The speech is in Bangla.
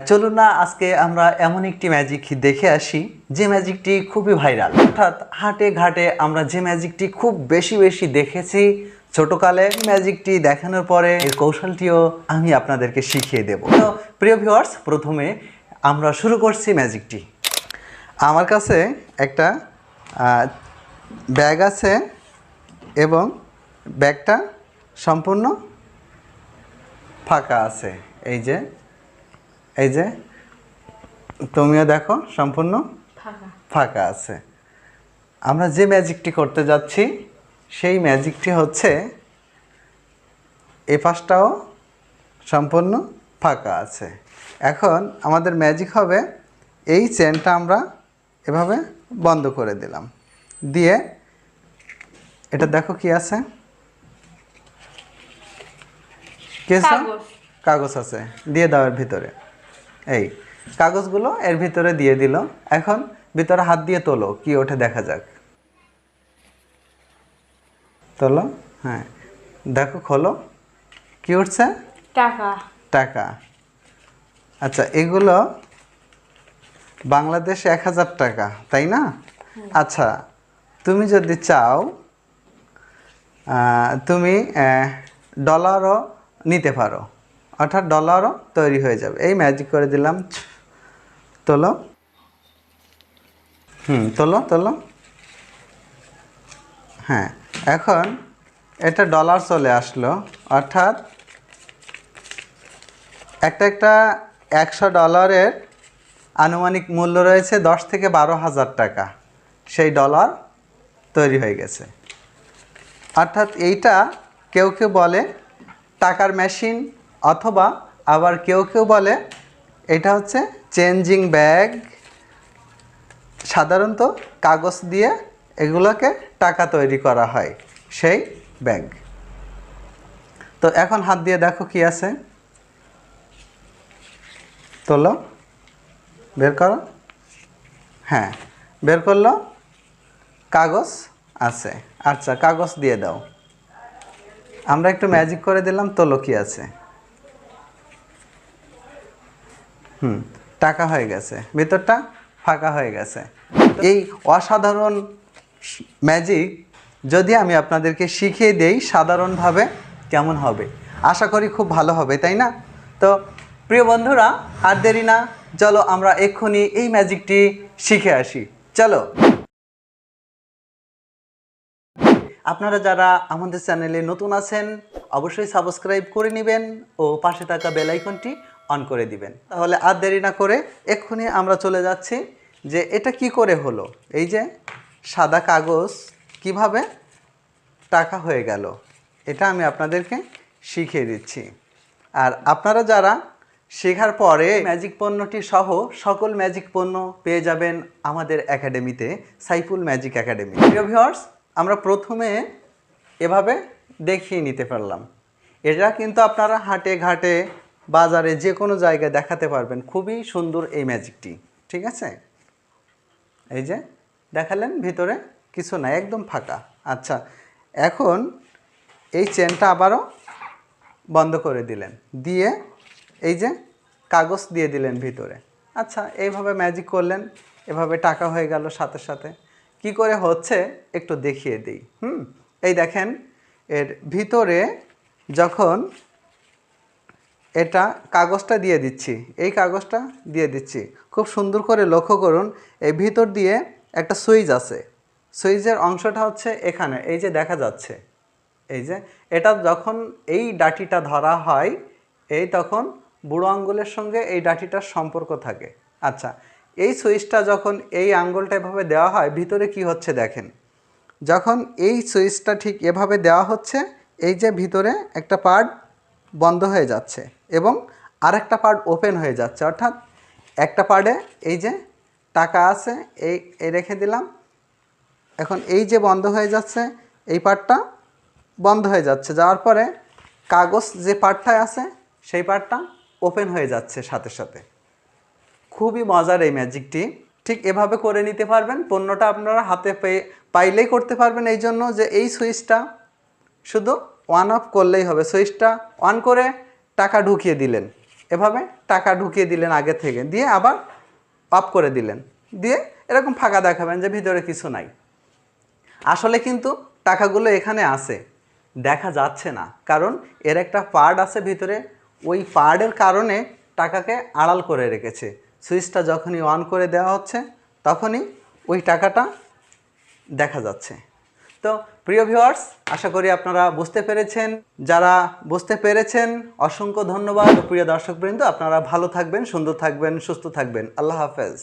চলুন না, আজকে আমরা এমন একটি ম্যাজিক দেখে আসি, যে ম্যাজিকটি খুবই ভাইরাল অর্থাৎ হাটে ঘাটে আমরা যে ম্যাজিকটি খুব বেশি বেশি দেখেছি, ছোটকালে ম্যাজিকটি দেখানোর পরে এর কৌশলটিও আমি আপনাদেরকে শিখিয়ে দেব। তো প্রিয় ভিউয়ার্স প্রথমে আমরা শুরু করছি ম্যাজিকটি আমার কাছে একটা ব্যাগ আছে এবং ব্যাগটা সম্পূর্ণ ফাঁকা আছে। এই যে এই যে তুমিও দেখো সম্পূর্ণ ফাঁকা। আছে। আমরা যে ম্যাজিকটি করতে যাচ্ছি সেই ম্যাজিকটি হচ্ছে এ পাশটাও সম্পূর্ণ ফাঁকা আছে। এখন আমাদের ম্যাজিক হবে এই চেনটা আমরা এভাবে বন্ধ করে দিলাম। দিয়ে এটা দেখো কি আছে। কাগজ। আছে। দিয়ে দেওয়ার ভিতরে। এই কাগজগুলো এর ভিতরে দিয়ে দিল। এখন ভিতরে হাত দিয়ে তোলো কি ওঠে দেখা যাক। তোলো হ্যাঁ। দেখো খোলো। কি উঠছে? টাকা। টাকা। আচ্ছা এগুলো বাংলাদেশ এক হাজার টাকা তাই না? আচ্ছা তুমি যদি চাও তুমি ডলারও নিতে পারো। অর্থাৎ ডলারও তৈরি হয়ে যাবে। এই ম্যাজিক করে দিলাম। তোলো। হুম, তোলো তোলো। হ্যাঁ এখন এটা ডলার চলে আসলো। অর্থাৎ একটা একটা একশো ডলারের আনুমানিক মূল্য রয়েছে দশ থেকে বারো হাজার টাকা। সেই ডলার তৈরি হয়ে গেছে। অর্থাৎ এইটা কেউ কেউ বলে টাকার মেশিন অথবা আবার কেউ কেউ বলে, এটা হচ্ছে চেঞ্জিং ব্যাগ। সাধারণত কাগজ দিয়ে এগুলোকে টাকা তৈরি করা হয়, সেই ব্যাগ। তো এখন হাত দিয়ে দেখো কি আছে। তোলো, বের করো। হ্যাঁ বের করল। কাগজ আছে। আচ্ছা কাগজ দিয়ে দাও। আমরা একটু ম্যাজিক করে দিলাম, তোলো কি আছে। হুম, টাকা হয়ে গেছে। ভেতরটা ফাঁকা হয়ে গেছে। এই অসাধারণ ম্যাজিক যদি আমি আপনাদেরকে শিখিয়ে দেই, সাধারণভাবে কেমন হবে? আশা করি খুব ভালো হবে, তাই না? তো প্রিয় বন্ধুরা, আর দেরি না, চলো আমরা এক্ষুনি এই ম্যাজিকটি শিখে আসি। চলো। আপনারা যারা আমাদের চ্যানেলে নতুন আছেন, অবশ্যই সাবস্ক্রাইব করে নেবেন ও পাশে থাকা বেল আইকনটি অন করে দিবেন। তাহলে আর দেরি না করে এক্ষুনি আমরা চলে যাচ্ছি যে এটা কি করে হলো? এই যে সাদা কাগজ কীভাবে টাকা হয়ে গেল, এটা আমি আপনাদেরকে শিখিয়ে দিচ্ছি। আর আপনারা যারা শেখার পরে ম্যাজিক পণ্যটি সহ সকল ম্যাজিক পণ্য পেয়ে যাবেন আমাদের একাডেমিতে সাইফুল ম্যাজিক একাডেমি প্রিয় আমরা প্রথমে এভাবে দেখিয়ে নিতে পারলাম। এটা কিন্তু আপনারা হাটে ঘাটে বাজারে যে কোনো জায়গায় দেখাতে পারবেন। খুবই সুন্দর এই ম্যাজিকটি, ঠিক আছে? এই যে, দেখালেন, ভিতরে কিছু নাই, একদম ফাঁকা। আচ্ছা এখন এই চেনটা আবারও বন্ধ করে দিলেন। দিয়ে এই যে কাগজ দিয়ে দিলেন ভিতরে। আচ্ছা এইভাবে ম্যাজিক করলেন, এভাবে টাকা হয়ে গেল সাথে সাথে। কি করে হচ্ছে, একটু দেখিয়ে দিই। হুম, এই দেখেন, এর ভিতরে যখন এটা কাগজটা দিয়ে দিচ্ছি। এই কাগজটা দিয়ে দিচ্ছি। খুব সুন্দর করে লক্ষ্য করুন, এই ভিতর দিয়ে একটা সুইচ আছে। সুইচের অংশটা হচ্ছে এখানে, এই যে দেখা যাচ্ছে। এই যে, এটা যখন এই ডাটিটা ধরা হয়, এই তখন বুড়ো আঙ্গুলের সঙ্গে এই ডাটিটার সম্পর্ক থাকে। আচ্ছা এই সুইচটা যখন এই আঙ্গুলটা এভাবে দেওয়া হয়, ভিতরে কি হচ্ছে দেখেন। যখন এই সুইচটা ঠিক এভাবে দেওয়া হচ্ছে, এই যে ভিতরে একটা পার্ট বন্ধ হয়ে যাচ্ছে এবং আরেকটা পার্ট ওপেন হয়ে যাচ্ছে। অর্থাৎ একটা পার্টে এই যে টাকা আছে, এই এই রেখে দিলাম। এখন এই যে বন্ধ হয়ে যাচ্ছে, এই পার্টটা বন্ধ হয়ে যাচ্ছে। যাওয়ার পরে কাগজ যে পার্টটায় আছে, সেই পার্টটা ওপেন হয়ে যাচ্ছে সাথে সাথে। খুবই মজার এই ম্যাজিকটি ঠিক এভাবে করে নিতে পারবেন। পণ্যটা আপনারা হাতে পেয়ে, পাইলেই করতে পারবেন। এই জন্য যে এই সুইচটা শুধু অন অফ করলেই হবে। সুইচটা অন করে টাকা ঢুকিয়ে দিলেন। এভাবে টাকা ঢুকিয়ে দিলেন আগে থেকে। দিয়ে আবার অফ করে দিলেন। দিয়ে এরকম ফাঁকা দেখাবেন যে ভিতরে কিছু নাই। আসলে কিন্তু টাকাগুলো এখানে আছে। দেখা যাচ্ছে না। কারণ এর একটা পার্ট আছে ভিতরে। ওই পার্টের কারণে টাকাকে আড়াল করে রেখেছে। সুইচটা যখনই অন করে দেওয়া হচ্ছে, তখনই ওই টাকাটা দেখা যাচ্ছে। তো প্রিয় ভিউয়ার্স আশা করি আপনারা বুঝতে পেরেছেন। যারা বুঝতে পেরেছেন, অসংখ্য ধন্যবাদ। প্রিয় দর্শকবৃন্দ, আপনারা ভালো থাকবেন, সুন্দর থাকবেন, সুস্থ থাকবেন। আল্লাহ হাফেজ।